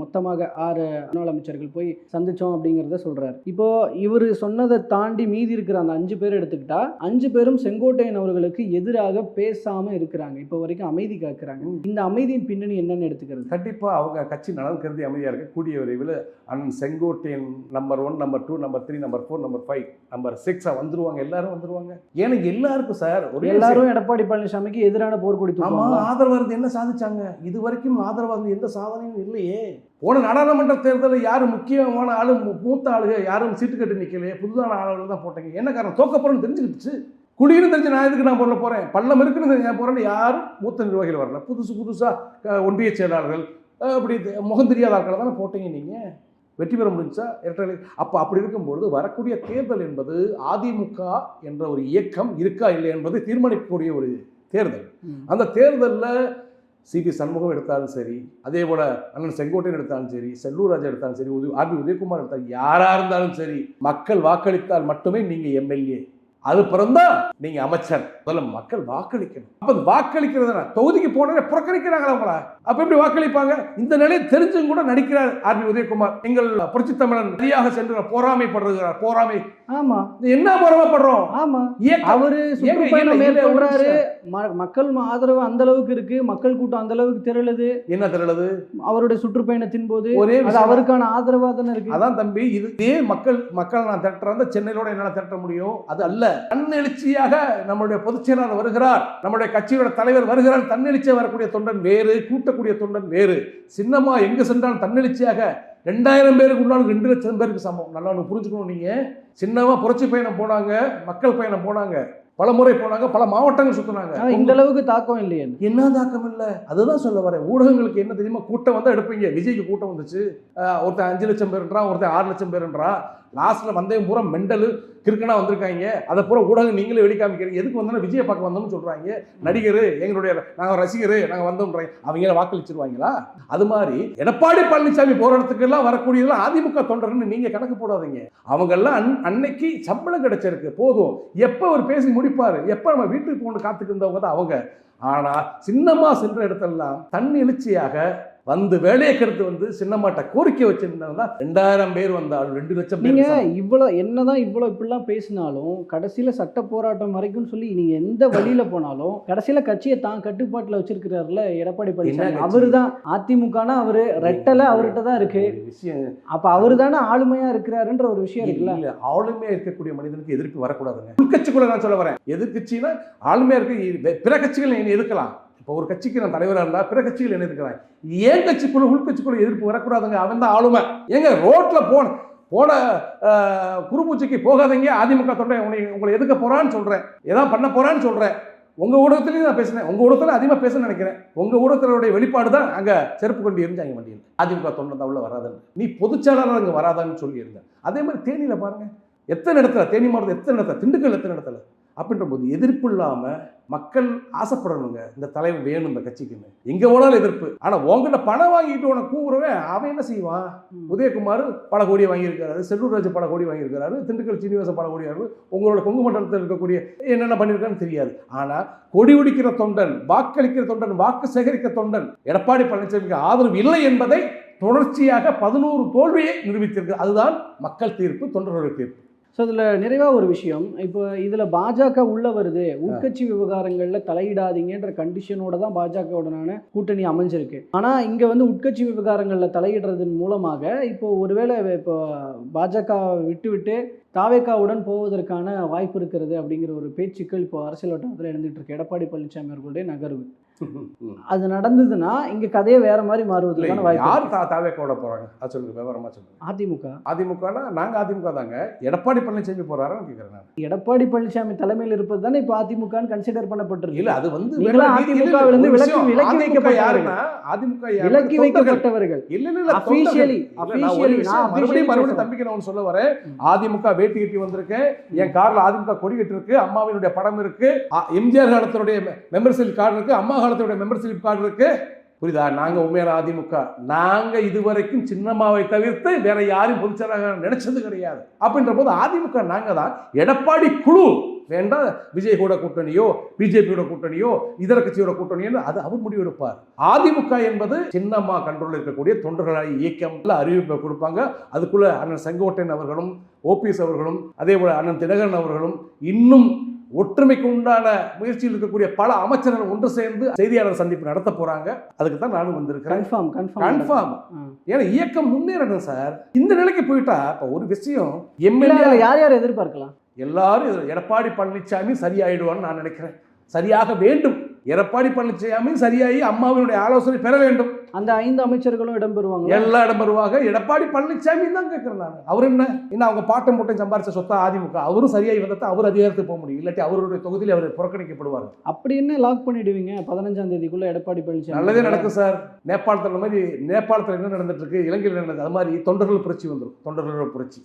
மொத்தமாக ஆறு முன்னாள் அமைச்சர்கள் போய் சந்திச்சோம் அப்படிங்கிறத சொல்றாரு. இப்போ இவர் சொன்னதை தாண்டி மீதி இருக்கிற அந்த அஞ்சு பேர் எடுத்துக்கிட்டா அஞ்சு பேரும் செங்கோட்டையன் அவர்களுக்கு எதிராக பேசாம இருக்கிறாங்க. இப்போ வரைக்கும் அமைதி காக்குறாங்க. இந்த அமைதியின் பின்னணி என்னன்னு எடுத்துக்கிறது. கண்டிப்பா அவங்க கட்சி நலன் கருதி அமைதியா இருக்க கூடிய விரைவில் அண்ணன் Sengottaiyan number one number two number three number four number five number சிக்ஸா வந்துருவாங்க. எல்லாரும் வந்துருவாங்க. ஏன்னா எல்லாருக்கும் சார் ஒரே எல்லாரும் எடப்பாடி பழனிசாமிக்கு எதிரான போர்க்கொடி ஆமா தூக்குவாங்களா? ஆதரவு இருந்து என்ன சாதிச்சாங்க? இது வரைக்கும் ஆதரவு இருந்து எந்த சாதனையும் இல்லையே. போன நாடாளுமன்ற தேர்தலில் யாரும் முக்கியமான ஆளு மூத்த ஆளுக யாரும் சீட்டு கட்டு நிக்கலையே. புதுதான ஆளுகள் தான் போட்டீங்க. என்ன காரணம்? தோக்க போறேன்னு தெரிஞ்சுக்கிடுச்சு குடியிருந்து தெரிஞ்சு நான் எதுக்கு நான் பொருள போறேன்? பள்ளம் இருக்குன்னு தெரிஞ்சு நான் போறேன்னு யாரும் மூத்த நிர்வாகிகள் வரல. புதுசு புதுசா அஹ், ஒன்றிய செயலாளர்கள் அப்படி முகம் தெரியாத ஆட்களை தானே போட்டீங்க நீங்க? வெற்றி பெற முடிஞ்சா இரட்டை அப்போ அப்படி இருக்கும்பொழுது வரக்கூடிய தேர்தல் என்பது அதிமுக என்ற ஒரு இயக்கம் இருக்கா இல்லை என்பதை தீர்மானிக்கக்கூடிய ஒரு தேர்தல். அந்த தேர்தலில் சிபி சண்முகம் எடுத்தாலும் சரி அதே போல அண்ணன் செங்கோட்டையன் எடுத்தாலும் சரி செல்லூர் ராஜா எடுத்தாலும் சரி உதய ஆர்பி உதயகுமார் எடுத்தாலும் யாரா இருந்தாலும் சரி மக்கள் வாக்களித்தால் மட்டுமே நீங்க எம்எல்ஏ. அது பிறந்தான் நீங்க அமைச்சர். முதல்ல மக்கள் வாக்களிக்கணும். அப்ப வாக்களிக்கிறது தொகுதிக்கு போனே புறக்கணிக்கிறாங்களா அவங்கள அப்ப எப்படி வாக்களிப்பாங்க? இந்த நிலையை தெரிஞ்சும் கூட நடிக்கிறார் ஆர்பி உதயகுமார். எங்கள் புரட்சி தமிழன் சரியாக சென்று போராமைப்படுகிறார். போராமை. ஆமா. என்ன போராமப்படுறோம்? ஆமா. அவரு சுற்றுப்பயணம் மேற்கொள்றாரு. மக்கள் ஆதரவு அந்த அளவுக்கு இருக்கு. மக்கள் கூட்டம் அந்த அளவுக்கு திரளுது. என்ன திரளுது? அவருடைய சுற்றுப்பயணத்தின் போது ஒரே அவருக்கான ஆதரவா தானே இருக்கு? அதான் தம்பி இது மக்கள் மக்கள் நான் திரட்டுறத சென்னையிலோட என்னால் திரட்ட முடியும்? அது அல்ல. தன்னெழுச்சியாக நம்மளுடைய பொதுச் செயலாளர் வருகிறார். நம்முடைய கட்சியோட தலைவர் வருகிறார். தன்னெழுச்சியாக வரக்கூடிய தொண்டன் வேறு கூட்டக்கூடிய தொண்டன் வேறு. சின்னமா எங்க சென்றாலும் தன்னெழுச்சியாக ரெண்டாயிரம் பேருக்கு முன்னாலும் ரெண்டு லட்சம் பேருக்கு சமம். நல்லா ஒன்று புரிஞ்சுக்கணும் நீங்க. சின்னமா புரட்சி பயணம் போனாங்க மக்கள் பயணம் போனாங்க பல முறை போனாங்க பல மாவட்டங்கள் சுத்தினாங்க. ஆனா இந்த அளவுக்கு தாக்கம் இல்லையே. என்ன தாக்கம் இல்லை? அதுதான் சொல்ல வரேன். ஊடகங்களுக்கு என்ன தெரியுமா? கூட்டம் வந்தா எடுப்பீங்க. விஜய்க்கு கூட்டம் வந்துச்சு. ஒருத்தன் அஞ்சு லட்சம் பேருன்றான் ஒருத்தன் ஆறு லட்சம் பேருன்றான். லாஸ்ட்டில் வந்தவன் பூரா மெண்டலு கிறுக்கனாக வந்திருக்காங்க. அதை பூரா ஊடகம் நீங்களே வெளிக்காமிக்கிறீங்க. எதுக்கு வந்தோம்னா விஜய பார்க்க வந்தோம்னு சொல்கிறாங்க நடிகர் எங்களுடைய நாங்கள் ரசிகர் நாங்கள் வந்தோம்ன்றாங்க. அவங்க வாக்களிச்சிருவாங்களா? அது மாதிரி எடப்பாடி பழனிசாமி போற இடத்துக்கெல்லாம் வரக்கூடியதெல்லாம் அதிமுக தொண்டர்னு நீங்கள் கணக்கு போடாதீங்க. அவங்கெல்லாம் அன் அன்னைக்கு சம்பளம் கிடைச்சிருக்கு. போதும். எப்போ அவர் பேசி முடிப்பார்? எப்போ நம்ம வீட்டுக்கு போகணும்னு காத்துக்கு இருந்தவங்க தான் அவங்க. ஆனால் சின்னமாக சென்ற இடத்தெல்லாம் தன் எழுச்சியாக வந்து வேலையை கருத்து வந்து சின்னம்மாட்ட கோரிக்கை வச்சிருந்தவங்க ரெண்டாயிரம் பேர் வந்தாலும் ரெண்டு லட்சம் நீங்க சமம். இவ்வளவு என்னதான் இவ்வளவு இப்படிலாம் பேசினாலும் கடைசியில சட்ட போராட்டம் வரைக்கும் சொல்லி நீங்க எந்த வழியில போனாலும் கடைசியில கட்சியை தான் கட்டுப்பாட்டுல வச்சிருக்கிறாருல எடப்பாடி பழனிசாமி? அவரு தான் அதிமுகனா அவரு ரெட்டலை அவர்கிட்ட தான் இருக்கு. விஷயம். அப்ப அவரு தானே ஆளுமையா இருக்கிறாருன்ற ஒரு விஷயம் இருக்குல்ல? இல்ல ஆளுமையா இருக்கக்கூடிய மனிதனுக்கு எதிர்ப்பு வரக்கூடாதுங்க. உள்கட்சிக்குள்ள நான் சொல்ல வரேன். எதிர்கட்சினா ஆளுமையா இருக்கு. பிற கட்சிகள் என்ன எதிர்க்கலாம். இப்போ ஒரு கட்சிக்கு நான் தலைவராக இருந்தால் பிற கட்சிகள் என்ன இருக்கிறாங்க ஏன் கட்சிக்குள்ள உள்கட்சிக்குள்ள எதிர்ப்பு வரக்கூடாதுங்க? அவன் தான் ஆளுமை. ஏங்க ரோட்டில் போன போன குறுமூச்சிக்கு போகாதீங்க. அதிமுக தொண்டை உங்களை உங்களை எதுக்க போகிறான்னு சொல்கிறேன் எதாவது பண்ண போகிறான்னு சொல்கிறேன் உங்கள் ஊடகத்திலையும் நான் பேசினேன். உங்க ஊடகத்தில் அதிகமாக பேச நினைக்கிறேன். உங்கள் ஊடகத்தினுடைய வெளிப்பாடு தான் அங்கே செருப்பு கொண்டு இருந்தாங்க வண்டியில். அதிமுக தொண்டை தான் உள்ள வராதுன்னு. நீ பொதுச்செயலாளர் அங்கே வராதான்னு சொல்லியிருந்தேன். அதே மாதிரி தேனியில் பாருங்கள் எத்தனை இடத்துல தேனி மாவட்டத்தில் எத்தனை இடத்துல திண்டுக்கல் எத்தனை இடத்துல? அப்படின்ற போது எதிர்ப்பு இல்லாம மக்கள் ஆசைப்படணுங்க. இந்த தலைவர் வேணும் இந்த கட்சிக்குன்னு. எங்க போனாலும் எதிர்ப்பு. ஆனா உங்ககிட்ட பணம் வாங்கிட்டு உனக்கு கூவுறவன் அவன் என்ன செய்வான். உதயகுமார் பல கோடி வாங்கியிருக்காரு செல்லூர் ராஜு பல கோடி வாங்கியிருக்காரு திண்டுக்கல் சீனிவாசன் பல கோடி உங்களோட கொங்கு மண்டலத்தில் இருக்கக்கூடிய என்னென்ன பண்ணியிருக்கான்னு தெரியாது. ஆனா கொடி ஒடிக்கிற தொண்டன் வாக்களிக்கிற தொண்டன் வாக்கு சேகரிக்க தொண்டன் எடப்பாடி பழனிசாமிக்கு ஆதரவு இல்லை என்பதை தொடர்ச்சியாக பதினோரு தோல்வியை நிரூபித்திருக்கு அதுதான் மக்கள் தீர்ப்பு தொண்டர்களுடைய தீர்ப்பு. ஸோ இதில் நிறைவாக ஒரு விஷயம். இப்போ இதில் பாஜக உள்ள வருது. உட்கட்சி விவகாரங்களில் தலையிடாதீங்கன்ற கண்டிஷனோட தான் பாஜகவுடனான கூட்டணி அமைஞ்சிருக்கு. ஆனால் இங்கே வந்து உட்கட்சி விவகாரங்களில் தலையிடுறதன் மூலமாக இப்போ ஒருவேளை இப்போ பாஜக விட்டு விட்டு தாவேக்காவுடன் போவதற்கான வாய்ப்பு இருக்கிறது அப்படிங்கிற ஒரு பேச்சுக்கள் இப்போ அரசியல் வட்டாரத்தில் எழுந்துட்டு இருக்கு. எடப்பாடி பழனிசாமி அவர்களுடைய நகர்வு. அது நடந்ததுன்னா இங்கே கதையே வேற மாதிரி மாறுவதற்கான வாய்ப்பு யார். தா தாவேக்கோட போறாங்க? அது சொல்லுங்க விவரமா சொல்லுங்க. அதிமுக. அதிமுகனா நாங்க அதிமுக தாங்க. எடப்பாடி பழனிசாமி போறாருன்னு கேட்கிறேன் நான். எடப்பாடி பழனிசாமி தலைமையில் இருப்பது தானே இப்போ அதிமுகன்னு கன்சிடர் பண்ணப்பட்டிருக்கு. இல்ல அது வந்து அதிமுகவில இருந்து விலக்கி-. விலக்கி. யாருன்னா அதிமுக விலக்கி. வைக்கப்பட்டவர்கள். இல்ல இல்ல நான் விஷயம் நான் மறுபடியும் மறுபடியும். தம்பிக்கு நான் சொல்ல வரேன். அதிமுக வேட்டி கட்டி வந்திருக்கேன் என் கார்ல அதிமுக கொடி கட்டி இருக்கு அம்மாவினுடைய படம் இருக்கு. எம்ஜிஆர் காலத்தினுடைய மெம்பர் ஸ்லிப் கார்டு இருக்கு. அம்மா காலத்தினுடைய மெம்பர்ஷிப் கார்டு இருக்கு புரியுதா? நாங்கள் உண்மையான அதிமுக. நாங்கள் இதுவரைக்கும் சின்னம்மாவை தவிர்த்து வேற யாரும் பொதுச்செயலாளராக நினைச்சது கிடையாது. அப்படின்ற போது அதிமுக நாங்கள் தான் எடப்பாடி குழு. வேண்டாம் விஜய் கூட கூட்டணியோ பிஜேபியோட கூட்டணியோ இதர கட்சியோட கூட்டணியோ அது அவர் முடிவெடுப்பார் அதிமுக என்பது சின்னம்மா கண்ட்ரோல் இருக்கக்கூடிய தொண்டர்களாக இயக்கம். அறிவிப்பை கொடுப்பாங்க. அதுக்குள்ள அண்ணன் செங்கோட்டையன் அவர்களும் ஓபிஎஸ் அவர்களும் அதே போல அண்ணன் தினகரன் அவர்களும் இன்னும் ஒற்றுமைக்கு உண்டான முயற்சியில் இருக்கக்கூடிய பல அமைச்சர்கள் ஒன்று சேர்ந்து செய்தியாளர் சந்திப்பு நடத்த போறாங்க. அதுக்கு தான் நானும் வந்திருக்கிறேன். கன்ஃபார்ம் கன்ஃபார்ம் கன்ஃபார்ம் ஏன்னா இயக்கம் முன்னேறணும் சார். இந்த நிலைக்கு போயிட்டா இப்போ ஒரு விஷயம் எம்எல்ஏ யார் யார் எதிர்பார்க்கலாம்? எல்லாரும் எடப்பாடி பழனிசாமி சரியாயிடுவான்னு நான் நினைக்கிறேன். சரியாக வேண்டும். எடப்பாடி பழனிசாமி சரியாகி அம்மாவினுடைய ஆலோசனை பெற வேண்டும். அந்த ஐந்து அமைச்சர்களும் இடம்பெறுவாங்க எல்லா இடம் வருவாங்க எடப்பாடி பழனிசாமி தான் கேட்கிறேன் நான் அவர் என்ன? என்ன அவங்க பாட்டம் போட்டம் சம்பாரிச்ச சொத்தா அதிமுக? அவரும் சரியாகி வந்தா அவர் அதிகாரத்துக்கு போக முடியும். இல்லாட்டி அவருடைய தொகுதியில் அவர் புறக்கணிக்கப்படுவார். அப்படி என்ன லாக் பண்ணிடுவீங்க? பதினஞ்சாம் தேதிக்குள்ள எடப்பாடி பழனிசாமி. நல்லதே நடக்கும் சார். நேபாளத்தில் மாதிரி நேபாளத்தில் என்ன நடந்துட்டு இருக்கு இலங்கையில் நடந்தது. அது மாதிரி தொண்டர்கள் புரட்சி வந்துடும் தொண்டர்களோட புரட்சி.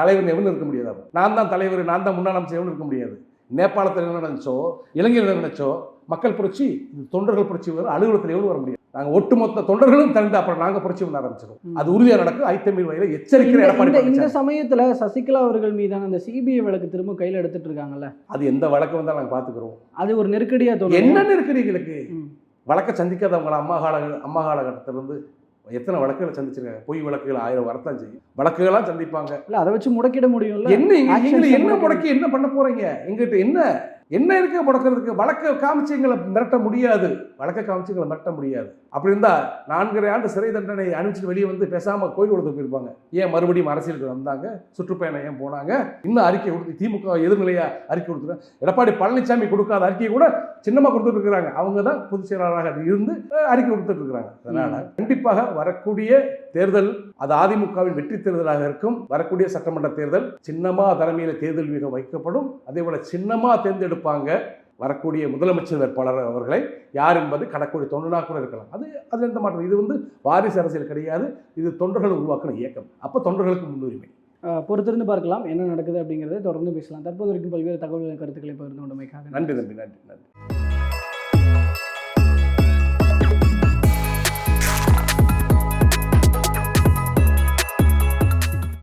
தலைவர் எவனும் இருக்க முடியாது. நான் தான் தலைவர் நான் தான் முன்னாள் அமைச்சர் எவனும் இருக்க முடியாது. நேபாளத்தில் என்ன நடந்துச்சோ இலங்கையில் என்ன நடந்துச்சோ மக்கள் புரட்சி தொண்டர்கள் புரட்சி வரும் அலுவலகத்தில் எவ்வளவு வர முடியாது. நாங்கள் ஒட்டுமொத்த தொண்டர்களும் திறந்து அப்புறம் நாங்கள் புரட்சி பண்ண ஆரம்பிச்சிடும். அது உறுதியாக நடக்கும் ஐத்தமிழ் வகையில் எச்சரிக்கிற எடப்பாடி இந்த-. சமயத்துல சசிகலா அவர்கள் மீதான அந்த சிபிஐ வழக்கு திரும்ப கையில எடுத்துட்டு இருக்காங்கல்ல? அது எந்த வழக்கு வந்தாலும் நாங்கள் பார்த்துக்கிறோம் அது ஒரு நெருக்கடியா தோணும். என்னன்னு இருக்கு எங்களுக்கு. வழக்கை சந்திக்காதவங்கள அம்மா கால அம்மா காலகட்டத்திலிருந்து எத்தனை வழக்குகளை சந்திச்சிருக்காங்க? பொய் வழக்குகள் ஆயிரம் வரத்தான் செய்யும். வழக்குகளாக சந்திப்பாங்க. இல்ல அதை வச்சு முடக்கிட முடியும்ல? என்ன என்ன முடக்கி என்ன பண்ண போறீங்க? எங்கிட்ட என்ன என்ன இருக்கு? முடக்கிறதுக்கு வழக்க காமிச்சு எங்களை மிரட்ட முடியாது. வழக்க காமிச்சு எங்களை மிரட்ட முடியாது. அப்படி இருந்தா நான்கரை ஆண்டு சிறை தண்டனை அனுப்பிச்சிட்டு வெளியே வந்து பேசாம கோயில் கொடுத்து போயிருப்பாங்க. ஏன் மறுபடியும் அரசியலுக்கு வந்தாங்க? சுற்றுப்பயணம் ஏன் போனாங்க? இன்னும் அறிக்கை கொடுத்து திமுக எதிர்நிலையா அறிக்கை கொடுத்துருக்காங்க எடப்பாடி பழனிசாமி கொடுக்காத அறிக்கையை கூட சின்னமா கொடுத்துட்டு இருக்கிறாங்க. அவங்க தான் பொதுச் செயலாளராக இருந்து அறிக்கை கொடுத்துட்டு இருக்கிறாங்க. அதனால கண்டிப்பாக வரக்கூடிய தேர்தல் அது அதிமுகவின் வெற்றி தேர்தலாக இருக்கும். வரக்கூடிய சட்டமன்ற தேர்தல் சின்னமா தலைமையில் தேர்தல் மிக வைக்கப்படும். அதே போல சின்னமா தேர்ந்தெடுப்பாங்க வரக்கூடிய முதலமைச்சர் வேட்பாளர் அவர்களை. யார் என்பது கடக்கூடிய தொண்டனாக கூட இருக்கலாம். அது அது எந்த மாற்றம்? இது வந்து வாரிசு அரசியல் கிடையாது. இது தொண்டர்கள் உருவாக்கின இயக்கம். அப்போ தொண்டர்களுக்கு முன்னுரிமை. பொறுத்திருந்து பார்க்கலாம் என்ன நடக்குது அப்படிங்கறதை தொடர்ந்து பேசலாம். தற்போது வரைக்கும் பல்வேறு தகவல்கள் கருத்துக்களை பகிர்ந்து கொண்டமைக்காக நன்றி நன்றி நன்றி நன்றி.